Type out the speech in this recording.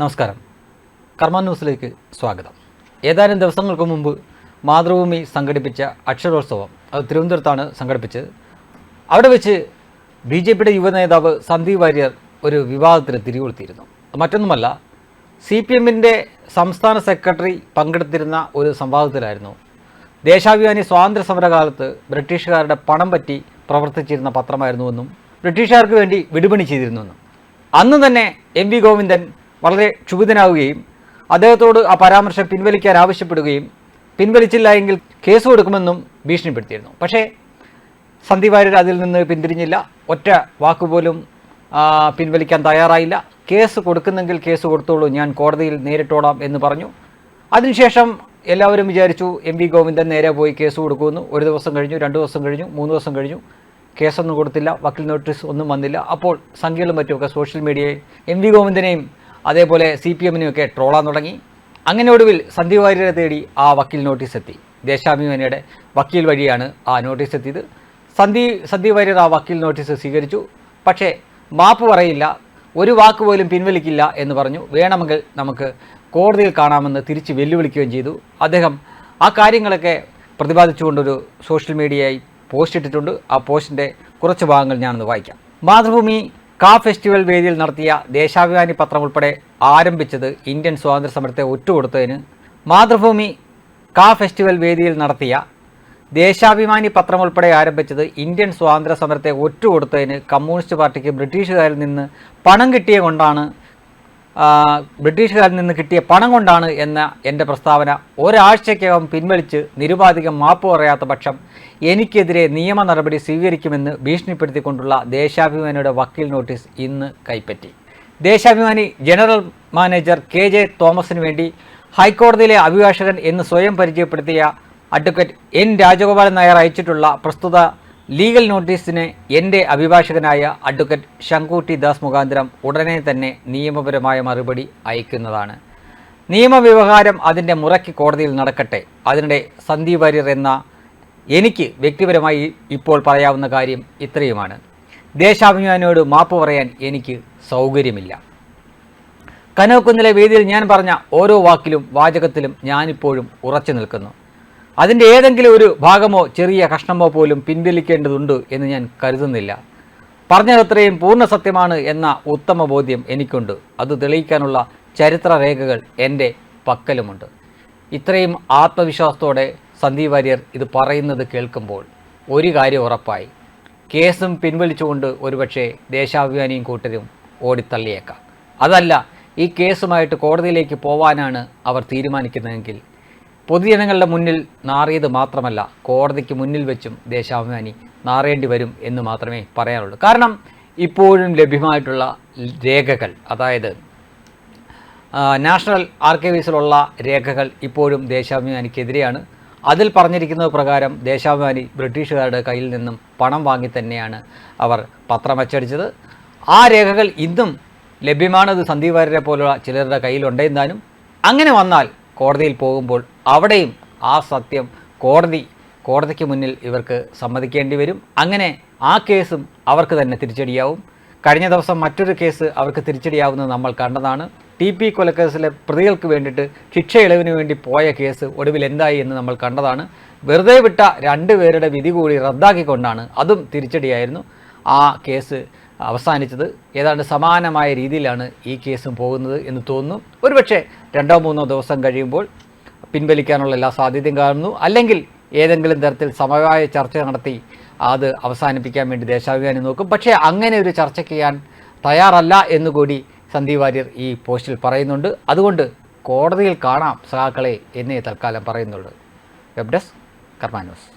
നമസ്കാരം. കർമ്മ ന്യൂസിലേക്ക് സ്വാഗതം. ഏതാനും ദിവസങ്ങൾക്ക് മുമ്പ് മാതൃഭൂമി സംഘടിപ്പിച്ച അക്ഷരോത്സവം അത് തിരുവനന്തപുരത്താണ് സംഘടിപ്പിച്ചത്. അവിടെ വെച്ച് ബി ജെ പിയുടെ യുവനേതാവ് സന്ദീപ് വാര്യർ ഒരു വിവാദത്തിന് തിരികൊളുത്തിയിരുന്നു. മറ്റൊന്നുമല്ല സി പി എമ്മിന്റെ സംസ്ഥാന സെക്രട്ടറി പങ്കെടുത്തിരുന്ന ഒരു സംവാദത്തിലായിരുന്നു. ദേശാഭിമാനി സ്വാതന്ത്ര്യ സമരകാലത്ത് ബ്രിട്ടീഷുകാരുടെ പണം പറ്റി പ്രവർത്തിച്ചിരുന്ന പത്രമായിരുന്നുവെന്നും ബ്രിട്ടീഷുകാർക്ക് വേണ്ടി വിടുപണി ചെയ്തിരുന്നുവെന്നും അന്ന് തന്നെ എം വി ഗോവിന്ദൻ വളരെ ക്ഷുഭിതനാവുകയും അദ്ദേഹത്തോട് ആ പരാമർശം പിൻവലിക്കാൻ ആവശ്യപ്പെടുകയും പിൻവലിച്ചില്ല എങ്കിൽ കേസ് കൊടുക്കുമെന്നും ഭീഷണിപ്പെടുത്തിയിരുന്നു. പക്ഷേ സന്ദീപ് വാര്യർ അതിൽ നിന്ന് പിന്തിരിഞ്ഞില്ല. ഒറ്റ വാക്കുപോലും പിൻവലിക്കാൻ തയ്യാറായില്ല. കേസ് കൊടുക്കുന്നെങ്കിൽ കേസ് കൊടുത്തോളൂ. ഞാൻ കോടതിയിൽ നേരിട്ടോളാം എന്ന് പറഞ്ഞു. അതിനുശേഷം എല്ലാവരും വിചാരിച്ചു എം വി ഗോവിന്ദൻ നേരെ പോയി കേസ് കൊടുക്കുമെന്ന്. ഒരു ദിവസം കഴിഞ്ഞു രണ്ട് ദിവസം കഴിഞ്ഞു മൂന്ന് ദിവസം കഴിഞ്ഞു. കേസൊന്നും കൊടുത്തില്ല. വക്കീൽ നോട്ടീസ് ഒന്നും വന്നില്ല. അപ്പോൾ സംഖ്യകളും മറ്റുമൊക്കെ സോഷ്യൽ മീഡിയയിൽ എം വി ഗോവിന്ദനെയും അതേപോലെ സി പി എമ്മിനെയൊക്കെ ട്രോളാൻ തുടങ്ങി. അങ്ങനെ ഒടുവിൽ സന്ദീപ് വാര്യരെ തേടി ആ വക്കീൽ നോട്ടീസ് എത്തി ദേശാഭിമാനിയുടെ വക്കീൽ വഴിയാണ് ആ നോട്ടീസ് എത്തിയത് സന്ദീ സന്ദീപ് വാര്യർ ആ വക്കീൽ നോട്ടീസ് സ്വീകരിച്ചു. പക്ഷേ മാപ്പ് പറയില്ല. ഒരു വാക്ക് പോലും പിൻവലിക്കില്ല എന്ന് പറഞ്ഞു. വേണമെങ്കിൽ നമുക്ക് കോടതിയിൽ കാണാമെന്ന് തിരിച്ച് വെല്ലുവിളിക്കുകയും ചെയ്തു. അദ്ദേഹം ആ കാര്യങ്ങളൊക്കെ പ്രതിപാദിച്ചുകൊണ്ടൊരു സോഷ്യൽ മീഡിയയായി പോസ്റ്റ് ഇട്ടിട്ടുണ്ട്. ആ പോസ്റ്റിന്റെ കുറച്ച് ഭാഗങ്ങൾ ഞാനൊന്ന് വായിക്കാം. മാതൃഭൂമി കാ ഫെസ്റ്റിവൽ വേദിയിൽ നടത്തിയ ദേശാഭിമാനി പത്രം ഉൾപ്പെടെ ആരംഭിച്ചത് ഇന്ത്യൻ സ്വാതന്ത്ര്യ സമരത്തെ ഒറ്റുകൊടുത്തതിന് മാതൃഭൂമി കാ ഫെസ്റ്റിവൽ വേദിയിൽ നടത്തിയ ദേശാഭിമാനി പത്രം ഉൾപ്പെടെ ആരംഭിച്ചത് ഇന്ത്യൻ സ്വാതന്ത്ര്യ സമരത്തെ ഒറ്റുകൊടുത്തതിന് കമ്മ്യൂണിസ്റ്റ് പാർട്ടിക്ക് ബ്രിട്ടീഷുകാരിൽ നിന്ന് പണം കിട്ടിയ കൊണ്ടാണ് ബ്രിട്ടീഷുകാരിൽ നിന്ന് കിട്ടിയ പണം കൊണ്ടാണ് എന്ന എന്റെ പ്രസ്താവന ഒരാഴ്ചയ്ക്കകം പിൻവലിച്ച് നിരുപാധികം മാപ്പ് പറയാത്ത പക്ഷം എനിക്കെതിരെ നിയമ നടപടി സ്വീകരിക്കുമെന്ന് ഭീഷണിപ്പെടുത്തിക്കൊണ്ടുള്ള ദേശാഭിമാനിയുടെ വക്കീൽ നോട്ടീസ് ഇന്ന് കൈപ്പറ്റി. Deshabhimani general manager K J തോമസിന് വേണ്ടി ഹൈക്കോടതിയിലെ അഭിഭാഷകൻ എന്ന് സ്വയം പരിചയപ്പെടുത്തിയ അഡ്വക്കേറ്റ് എൻ രാജഗോപാലൻ നായർ അയച്ചിട്ടുള്ള പ്രസ്തുത ലീഗൽ നോട്ടീസിന് എന്റെ അഭിഭാഷകനായ അഡ്വക്കേറ്റ് ശങ്കൂട്ടി ദാസ് മുഖാന്തരം ഉടനെ തന്നെ നിയമപരമായ മറുപടി അയക്കുന്നതാണ്. നിയമവ്യവഹാരം അതിന്റെ മുറയ്ക്ക് കോടതിയിൽ നടക്കട്ടെ. അതിനിടെ സന്ദീപ് വാര്യർ എന്ന എനിക്ക് വ്യക്തിപരമായി ഇപ്പോൾ പറയാവുന്ന കാര്യം ഇത്രയുമാണ്. ദേശാഭിമാനിയോട് മാപ്പ് പറയാൻ എനിക്ക് സൗകര്യമില്ല. കനോക്കുന്നിലെ വേദിയിൽ ഞാൻ പറഞ്ഞ ഓരോ വാക്കിലും വാചകത്തിലും ഞാനിപ്പോഴും ഉറച്ചു നിൽക്കുന്നു. അതിന്റെ ഏതെങ്കിലും ഒരു ഭാഗമോ ചെറിയ കഷ്ണമോ പോലും പിൻവലിക്കേണ്ടതുണ്ട് എന്ന് ഞാൻ കരുതുന്നില്ല. പറഞ്ഞതത്രയും പൂർണ സത്യമാണ് എന്ന ഉത്തമ ബോധ്യം എനിക്കുണ്ട്. അത് തെളിയിക്കാനുള്ള ചരിത്ര രേഖകൾ എന്റെ പക്കലുമുണ്ട്. ഇത്രയും ആത്മവിശ്വാസത്തോടെ സന്ദീപ് വാര്യർ ഇത് പറയുന്നത് കേൾക്കുമ്പോൾ ഒരു കാര്യം ഉറപ്പായി. കേസും പിൻവലിച്ചുകൊണ്ട് ഒരുപക്ഷെ ദേശാഭിമാനിയും കൂട്ടരും ഓടിത്തള്ളിയേക്കാം. അതല്ല ഈ കേസുമായിട്ട് കോടതിയിലേക്ക് പോവാനാണ് അവർ തീരുമാനിക്കുന്നതെങ്കിൽ പൊതുജനങ്ങളുടെ മുന്നിൽ നാറിയത് മാത്രമല്ല കോടതിക്ക് മുന്നിൽ വെച്ചും ദേശാഭിമാനി നാറേണ്ടി വരും എന്ന് മാത്രമേ പറയാനുള്ളൂ. കാരണം ഇപ്പോഴും ലഭ്യമായിട്ടുള്ള രേഖകൾ അതായത് നാഷണൽ ആർക്കൈവീസിലുള്ള രേഖകൾ ഇപ്പോഴും ദേശാഭിമാനിക്കെതിരെയാണ്. അതിൽ പറഞ്ഞിരിക്കുന്നത് പ്രകാരം ദേശാഭിമാനി ബ്രിട്ടീഷുകാരുടെ കയ്യിൽ നിന്നും പണം വാങ്ങി തന്നെയാണ് അവർ പത്രം അച്ചടിച്ചത്. ആ രേഖകൾ ഇന്നും ലഭ്യമാണത് സന്ദീപ് വാര്യരെ പോലുള്ള ചിലരുടെ കയ്യിലുണ്ടെന്നാലും അങ്ങനെ വന്നാൽ കോടതിയിൽ പോകുമ്പോൾ അവിടെയും ആ സത്യം കോടതി കോടതിക്ക് മുന്നിൽ ഇവർക്ക് സമ്മതിക്കേണ്ടി വരും. അങ്ങനെ ആ കേസും അവർക്ക് തന്നെ തിരിച്ചടിയാവും. കഴിഞ്ഞ ദിവസം മറ്റൊരു കേസ് അവർക്ക് തിരിച്ചടിയാവുന്നത് നമ്മൾ കണ്ടതാണ്. ടി പി കൊലക്കേസിലെ പ്രതികൾക്ക് വേണ്ടിയിട്ട് ശിക്ഷ ഇളവിന് വേണ്ടി പോയ കേസ് ഒടുവിൽ എന്തായി എന്ന് നമ്മൾ കണ്ടതാണ്. വെറുതെ വിട്ട രണ്ടുപേരുടെ വിധി കൂടി റദ്ദാക്കിക്കൊണ്ടാണ് അതും തിരിച്ചടിയായിരുന്നു. ആ കേസ് അവസാനിച്ചത് ഏതാണ്ട് സമാനമായ രീതിയിലാണ് ഈ കേസും പോകുന്നത് എന്ന് തോന്നുന്നു. ഒരുപക്ഷെ രണ്ടോ മൂന്നോ ദിവസം കഴിയുമ്പോൾ പിൻവലിക്കാനുള്ള എല്ലാ സാധ്യതയും കാണുന്നു. അല്ലെങ്കിൽ ഏതെങ്കിലും തരത്തിൽ സമവായ ചർച്ച നടത്തി അത് അവസാനിപ്പിക്കാൻ വേണ്ടി ദേശാഭിമാനി നോക്കും. പക്ഷേ അങ്ങനെ ഒരു ചർച്ച ചെയ്യാൻ തയ്യാറല്ല എന്നുകൂടി സന്ദീപ് വാര്യർ ഈ പോസ്റ്റിൽ പറയുന്നുണ്ട്. അതുകൊണ്ട് കോടതിയിൽ കാണാം സഹാക്കളെ എന്നേ തൽക്കാലം പറയുന്നുള്ളൂ. Web desk Karma news.